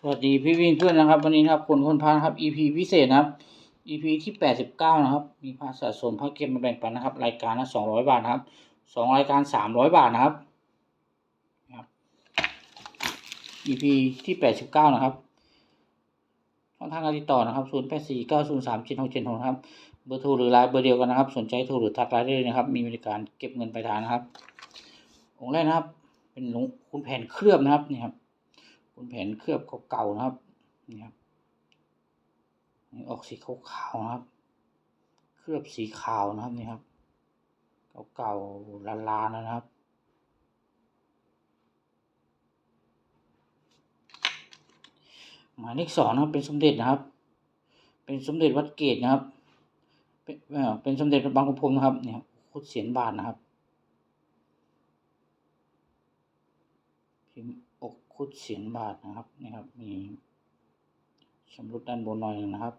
สวัสดีพี่วิ่งเพื่อนนะครับ วันนี้นะครับคนคนพานครับ EP พิเศษนะครับ EP ที่แปดสิบเก้านะครับ มีพาสะสมพาเก็บมาแบ่งปันนะครับ รายการละสองร้อยบาทนะครับสองรายการสามร้อยบาทนะครับครับ EP ที่แปดสิบเก้านะครับช่องทางการติดต่อนะครับศูนย์แปดสี่เก้าศูนย์สามเจ็ดหกเจ็ดหกครับเบอร์โทรหรือไลน์เบอร์เดียวกันนะครับ สนใจโทรหรือทักไลน์ได้เลยนะครับ มีบริการเก็บเงินปลายทางนะครับองค์แรกนะครับ เป็นหลวงคุณแผนเคลือบนะครับนี่ครับ คุณแผนเคลือบเก่าๆนะครับนี่ครับนี่ออกสีขาวๆนะครับ เคลือบสีขาวนะครับนี่ครับ เก่าๆลานๆนะครับหมายเลขสองนะครับเป็นสมเด็จนะครับ เป็นสมเด็จวัดเกตนะครับ เป็นเป็นสมเด็จบางขุนพรมนะครับเนี่ยครับคุดเสียนบาทนะครับ พิมพ์อก คุดเสียนบาทนะครับนี่ครับ มีชำรุดด้านบนหน่อยนะครับ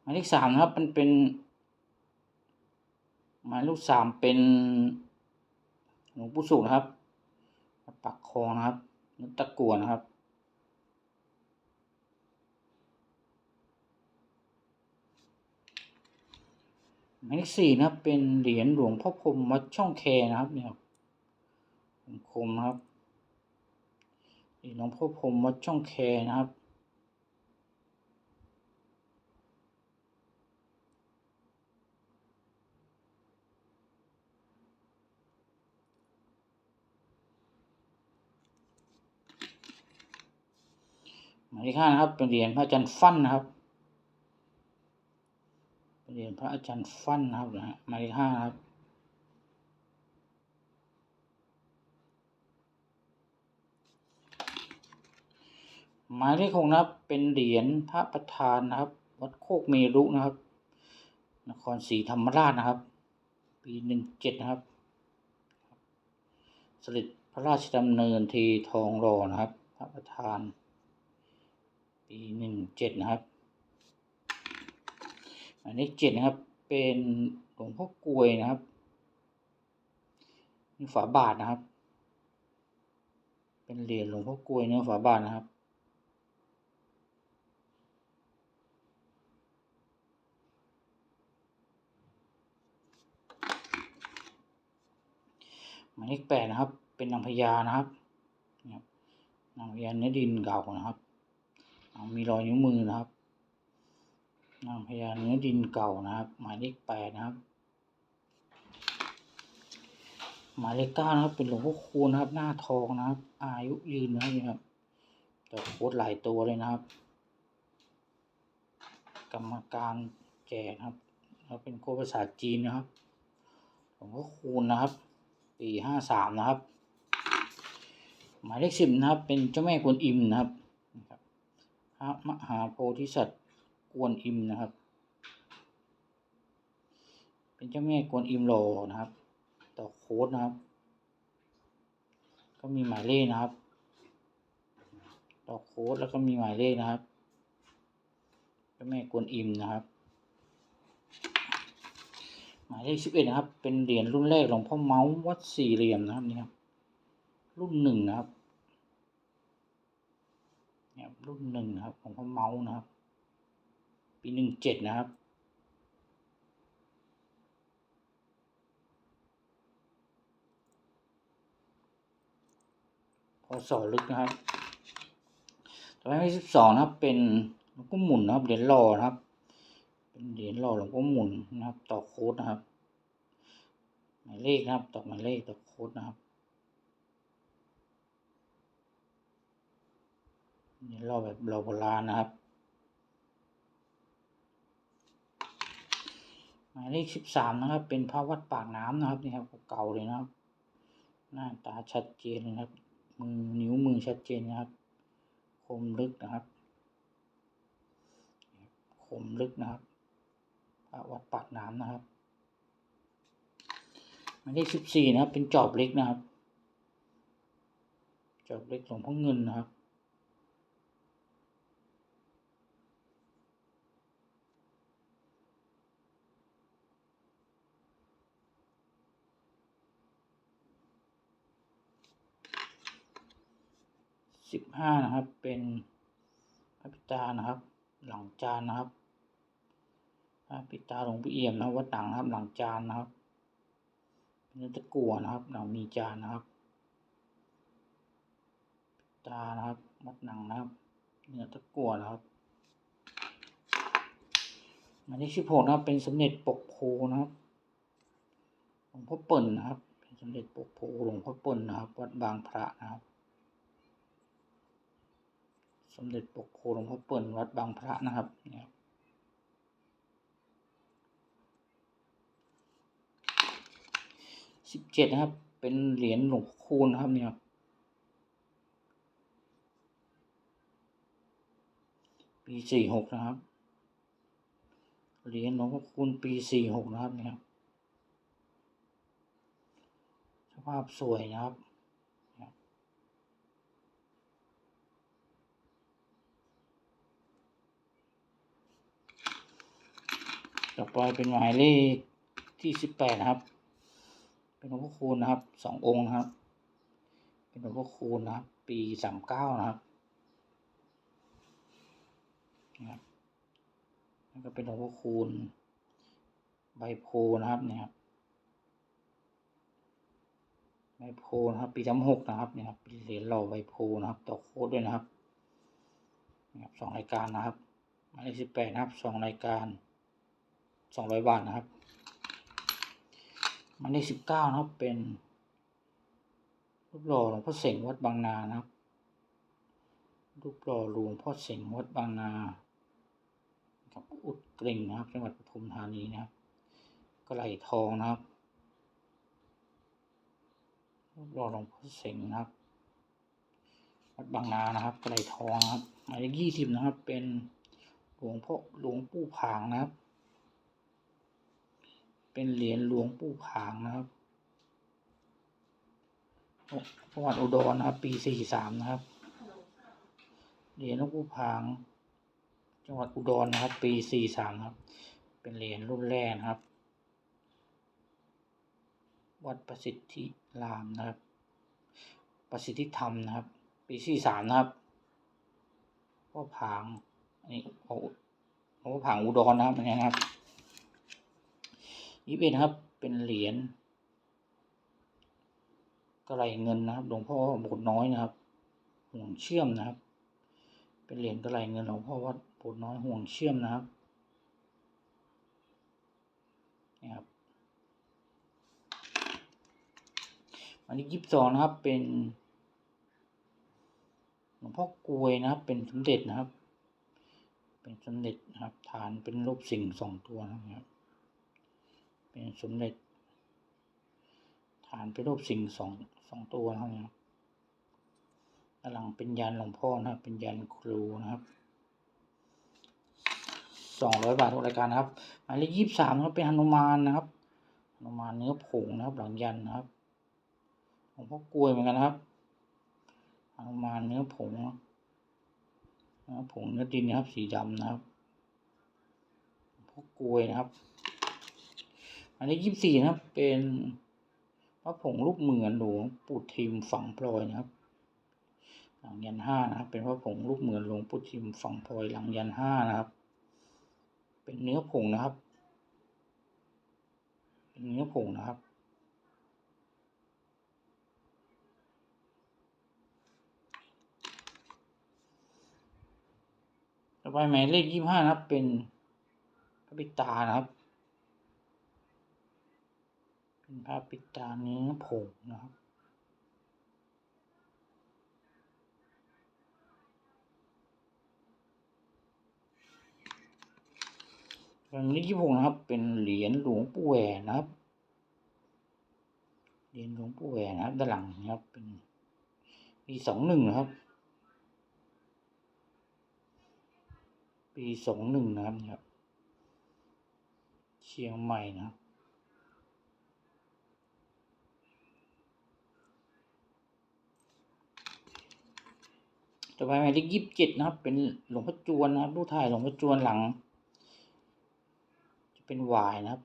หมายเลขสามนะครับ มันเป็น หมายเลขสามเป็นหลวงปู่สุนะครับ ปักคองนะครับนึกตะกัวนะครับ หมายเลขสี่นะครับ เป็นเหรียญหลวงพ่อพรมวัดช่องแคนะครับเนี่ยครับคมนะครับเหรียญหลวงพ่อพรมวัดช่องแคนะครับหมายเลขห้านะครับ เป็นเหรียญพระอาจารย์ฟั่นนะครับ รียญพระอาจารย์ฟั่นครับนะฮะหมายเลขห้าครับหมายเลขหกนะครับเป็นเหรียญพระประธานนะครับ วัดโคกเมรุนะครับ นครศรีธรรมราชนะครับ ปีหนึ่งเจ็ดนะครับสด็จพระราชดำเนินทีทองหล่อนะครับ พระประธาน ปีหนึ่งเจ็ดนะครับ หมายเลขเจ็ดนะครับ เป็นหลวงพ่อกลวยนะครับนี่ฝาบาทนะครับ เป็นเหรียญหลวงพ่อกลวยเนื้อฝาบาทนะครับหมายเลขแปดนะครับ เป็นนางพญานะครับนางพญาเนื้อดินเก่านะครับ มีรอยนิ้วมือนะครับ นางพญาเนื้อดินเก่านะครับ หมายเลขแปดนะครับ หมายเลขเก้านะครับ เป็นหลวงพ่อคูณนะครับ หน้าทองนะครับ อายุยืนนะครับแต่โคตรหลายตัวเลยนะครับ กรรมการแจกนะครับแล้วเป็นโคภาษาจีนนะครับหลวงพ่อคูณนะครับ ปีห้าสามนะครับ หมายเลขสิบนะครับ เป็นเจ้าแม่กวนอิมนะครับพระมหาโพธิสัตว์ วน อิมนะครับ เป็นเจ้าแม่กวนอิมโลนะครับ ต่อโค้ดนะครับ ก็มีหมายเลขนะครับ ต่อโค้ดแล้วก็มีหมายเลขนะครับ เจ้าแม่กวนอิมนะครับ หมายเลขสิบเอ็ดนะครับ เป็นเหรียญรุ่นแรกหลวงพ่อเมาส์วัดสี่เหลี่ยมนะครับนี่ครับ รุ่นหนึ่งนะครับเนี่ยครับรุ่นหนึ่งนะครับหลวงพ่อเมาส์นะครับ ปีหนึ่งเจ็ดนะครับ พอสอลึกนะครับต่อไปที่สิบสองนะครับ เป็นหลวงพ่อหมุนนะครับเหรียญหล่อนะครับ เป็นเหรียญหล่อหลวงพ่อหมุนนะครับ ต่อโค้ดนะครับ หมายเลขนะครับต่อหมายเลขต่อโค้ดนะครับเหรียญหล่อแบบหล่อโบราณนะครับ มายเลขสิบสามนะครับ เป็นพระวัดปากน้ำนะครับนี่ครับเก่าเลยนะครับ หน้าตาชัดเจนเลยนะครับ มือนิ้วมือชัดเจนนะครับ คมลึกนะครับ คมลึกนะครับพระวัดปากน้ำนะครับหมายเลขสิบสี่นะครับ เป็นจอบเล็กนะครับ จอบเล็กหลวงพ่อเงินนะครับ สิบ ห้านะครับ เป็นพระปิตานะครับ หลังจานนะครับพระปิตาหลวงพี่เอี่ยมนะวัดหนังนะครับ หลังจานนะครับเป็นเนื้อตะกั่วนะครับ หลังมีจานนะครับปิตานะครับวัดหนังนะครับ เนื้อตะกั่วนะครับหมายเลขสิบหกนะครับ เป็นสมเด็จปกโพนะครับหลวงพ่อเปิ่นนะครับ เป็นสมเด็จปกโพหลวงพ่อเปิ่นนะครับ วัดบางพระนะครับ มเด็จปกโพหลวงพ่อเปิ่นวัดบางพระนะครับเนี่ยสิบเจ็ดนะครับ เป็นเหรียญหลวงคูณนะครับเนี่ยปีสี่หกนะครับ เหรียญหลวงพ่อคูณปีสี่หกนะครับเนี่ยสภาพสวยนะครับ ต่อไปเป็นหมายเลขที่สิบแปดครับ เป็นหลวงพ่อคูณนะครับสององค์นะครับ เป็นหลวงพ่อคูณนะครับ ปีสามเก้านะครับนะครับแล้วก็เป็นหลวงพ่อคูณใบโพนะครับเนี่ยครับใบโพนะครับ ปีสามหกนะครับเนี่ยครับเป็นเหรียญหล่อใบโพนะครับต่อโคดด้วยนะครับนะครับสองรายการนะครับหมายเลขสิบแปดนะครับสองรายการ สองร้อยบาทนะครับหมายเลขสิบเก้านะครับเป็นรูปหล่อหลวงพ่อเสงวัดบางนานะครับ รูปหล่อหลวงพ่อเสงวัดบางนากับอุดกริ่งนะครับ จังหวัดปทุมธานีนะครับกระไหลทองนะครับ รูปหล่อหลวงพ่อเสงนะครับวัดบางนานะครับกระไหลทองนะครับหมายเลขยี่สิบนะครับ เป็นหลวงพ่อหลวงปู่ผางนะครับ เป็นเหรียญหลวงปู่ผางนะครับจังหวัดอุดรนะครับ ปีสี่สามนะครับ เหรียญหลวงปู่ผาง จังหวัดอุดรนะครับ ปีสี่สามครับ เป็นเหรียญรุ่นแรกนะครับ วัดประสิทธิรามนะครับ ประสิทธิธรรมนะครับ ปีสี่สามนะครับพ่อผาง อันนี้โอ้พ่อผางอุดรนะครับอันนี้นะครับ ยี่สิบเอ็นครับเป็นเหรียญกระไรเงินนะครับหลวงพ่อโบสถ์น้อยนะครับ ห่วงเชื่อมนะครับ เป็นเหรียญกระไรเงินหลวงพ่อวัดโบสถ์น้อยห่วงเชื่อมนะครับนี่ครับอันนี้ยี่สิบสองนะครับเป็นหลวงพ่อกลวยนะครับ เป็นสมเด็จนะครับ เป็นสมเด็จนะครับ ฐานเป็นรูปสิ่งสองตัวนะครับ เป็นสมเด็จ ฐานเป็นรูปสิ่งสองสองตัวนะครับด้านหลังเป็นยันหลวงพ่อนะครับ เป็นยันครูนะครับสองร้อยบาททุกรายการนะครับหมายเลขยี่สิบสามครับเป็นหนุมานนะครับหนุมานเนื้อผงนะครับ หลังยันนะครับหลวงพ่อกล้วยเหมือนกันนะครับหนุมานเนื้อผงนื้อผงเนื้อดินนะครับ สีดำนะครับหลวงพ่อกล้วยนะครับ อันนี้ยี่สิบสี่นะครับ เป็นพระผงรูปเหมือนหลวงปู่ทิมฝังพลอยนะครับหลังยันห้านะครับ เป็นพระผงรูปเหมือนหลวงปู่ทิมฝังพลอยหลังยันห้านะครับ เป็นเนื้อผงนะครับ เป็นเนื้อผงนะครับต่อไปหมายเลขยี่ห้านะครับ เป็นพระปิตานะครับ เป็นพระปิดตาเนื้อผงนะครับอันนี้ยี่หกนะครับ เป็นเหรียญหลวงปู่แหวนนะครับ เหรียญหลวงปู่แหวนนะครับด้านหลังนะครับ เป็นปีสองหนึ่งนะครับ ปีสองหนึ่งนะครับนะครับเชียงใหม่นะครับ ต่อไปหมายเลขยี่สิบเจ็ดนะครับ เป็นหลวงพ่อจวนนะครับรูปถ่ายหลวงพ่อจวนหลัง จะเป็นวายนะครับ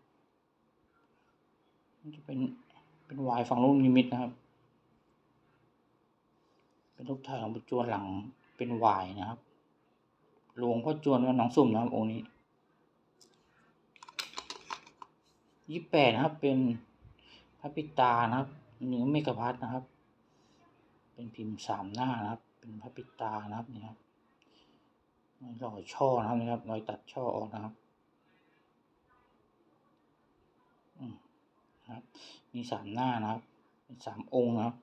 จะเป็นเป็นวายฝั่งลูกนิมิตนะครับ เป็นรูปถ่ายหลวงพ่อจวนหลังเป็นวายนะครับ หลวงพ่อจวนวัดหนองสุ่มนะครับองค์นี้ยี่แปดนะครับ เป็นพระปิตานะครับเนื้อเมกะพัทนะครับ เป็นพิมพ์สามหน้านะครับ เป็นพระปิตานะครับนี่ครับรอยช่อนะครับนี่ครับรอยตัดช่อออกนะครับอืมครับ มีสามหน้านะครับเป็นสามองค์นะครับ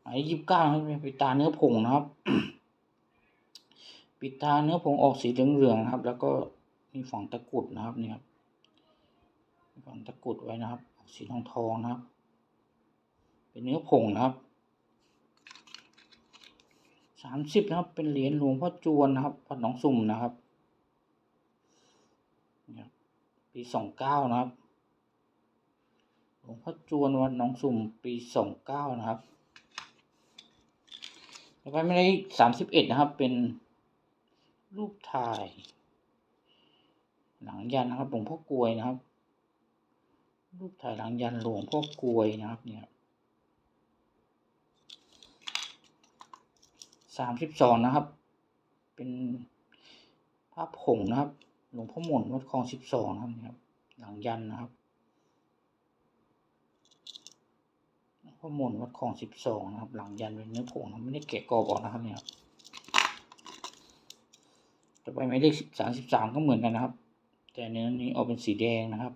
หมายยี่สิบเก้าครับเป็นปิตาเนื้อผงนะครับ ปิดตาเนื้อผงออกสีเหลืองๆนะครับ แล้วก็มีฝังตะกุดนะครับเนี่ยครับฝังตะกุดไว้นะครับ ออกสีทองทองๆนะครับ เป็นเนื้อผงนะครับ สามสิบนะครับ เป็นเหรียญหลวงพ่อจวนนะครับวัดหนองสุ่มนะครับ ปีสองเก้านะครับ หลวงพ่อจวนวัดหนองสุ่มปีสองเก้านะครับแล้วก็ไม่ได้สามสิบเอ็ดนะครับ เป็นรูปถ่าย หลังยันนะครับหลวงพ่อกลวยนะครับ รูปถ่ายหลังยันหลวงพ่อกลวยนะครับเนี่ย สามสิบสองนะครับ เป็นภาพผงนะครับ หลวงพ่อหมนวัดคลองสิบสองนะครับเนี่ยครับ หลังยันนะครับหลวงพ่อหมนวัดคลองสิบสองนะครับ หลังยันเป็นเนื้อผงนะไม่ได้แกะกรอบออกนะครับเนี่ยครับต่อไปหมายเลขสามสิบสามก็เหมือนกันนะครับ แต่เนื้อนี้ออกเป็นสีแดงนะครับ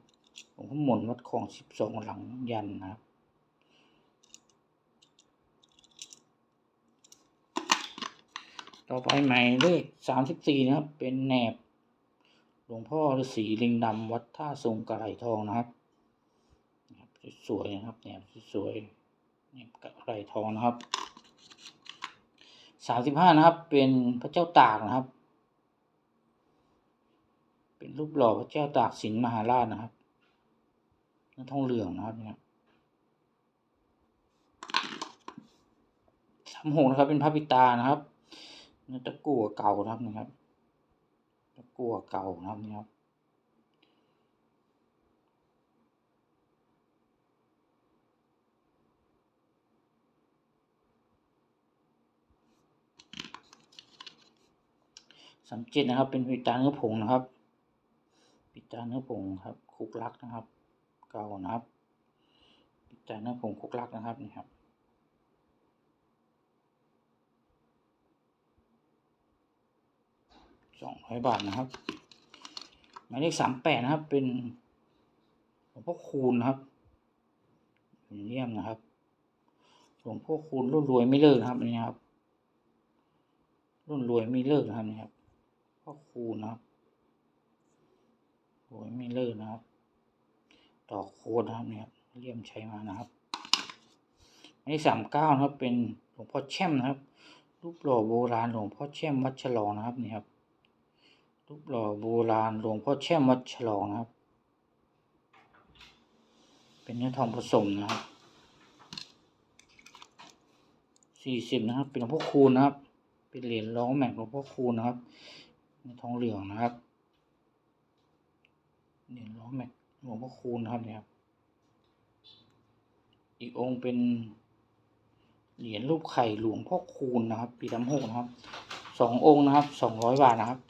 ผมก็หมุนวัดของสิบสองหลังยันนะครับ ต่อไปหมายเลขสามสิบสี่นะครับ เป็นแหนบ หลวงพ่อฤาษีลิงดำวัดท่าทรงกระไหลทองนะครับ สวยนะครับแหนบสวยแหนบกระไหลทองนะครับสามสิบห้านะครับ เป็นพระเจ้าตากนะครับ เป็นรูปหล่อพระเจ้าตากสินมหาราชนะครับเนื้อทองเหลืองนะครับเนี่ยสามหกนะครับเป็นพระปิตานะครับ ตะกั่วเก่านะครับนะครับ ตะกั่วเก่านะครับนี่ครับสามเจ็ดนะครับ เป็นปิตาเนื้อผงนะครับ ปิตาเนื้อผงครับคุกลักนะครับ เก่านะครับ ปิตาเนื้อผงคุกลักนะครับนี่ครับ สองร้อยบาทนะครับ หมายเลขสามแปดนะครับ เป็นหลวงพ่อคูณนะครับเยี่ยมนะครับหลวงพ่อคูณรุ่นรวยไม่เลิกนะครับนนี้ครับ รุ่นรวยไม่เลิกนะครับนี่ครับพ่อครูนะครับโอ้ยไม่เลิกนะครับดอกโคดนะครับเนี่ยครับเลี่ยมใช้มานะครับอันนี้สามเก้านะครับ เป็นหลวงพ่อแช่มนะครับ รูปหล่อโบราณหลวงพ่อแช่มวัดฉลองนะครับนี่ครับ รูปหล่อโบราณหลวงพ่อแช่มวัดฉลองนะครับ เป็นเนื้อทองผสมนะครับสี่สิบนะครับ เป็นหลวงพ่อคูณนะครับ เป็นเหรียญร้องแม็กหลวงพ่อคูณนะครับในทองเหลืองนะครับเหรียญร้องแม็กหลวงพ่อคูณนะครับเนี่ยครับ อีกองค์เป็นเหรียญรูปไข่หลวงพ่อคูณนะครับ ปีสามหกนะครับสององค์นะครับสองร้อยบาทนะครับ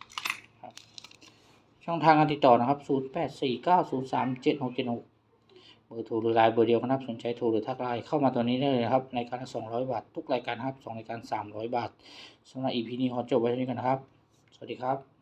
ช่องทางการติดต่อนะครับ 0849037676 เบอร์โทรหรือไลน์เบอร์เดียวกันนะครับสนใจโทรหรือทักไลน์เข้ามาตัวนี้ได้เลยครับรายการละสองร้อยบาท ทุกรายการครับสองรายการ 300 บาทสำหรับ EP นี้ขอจบไว้เท่านี้กันนะครับ สวัสดีครับ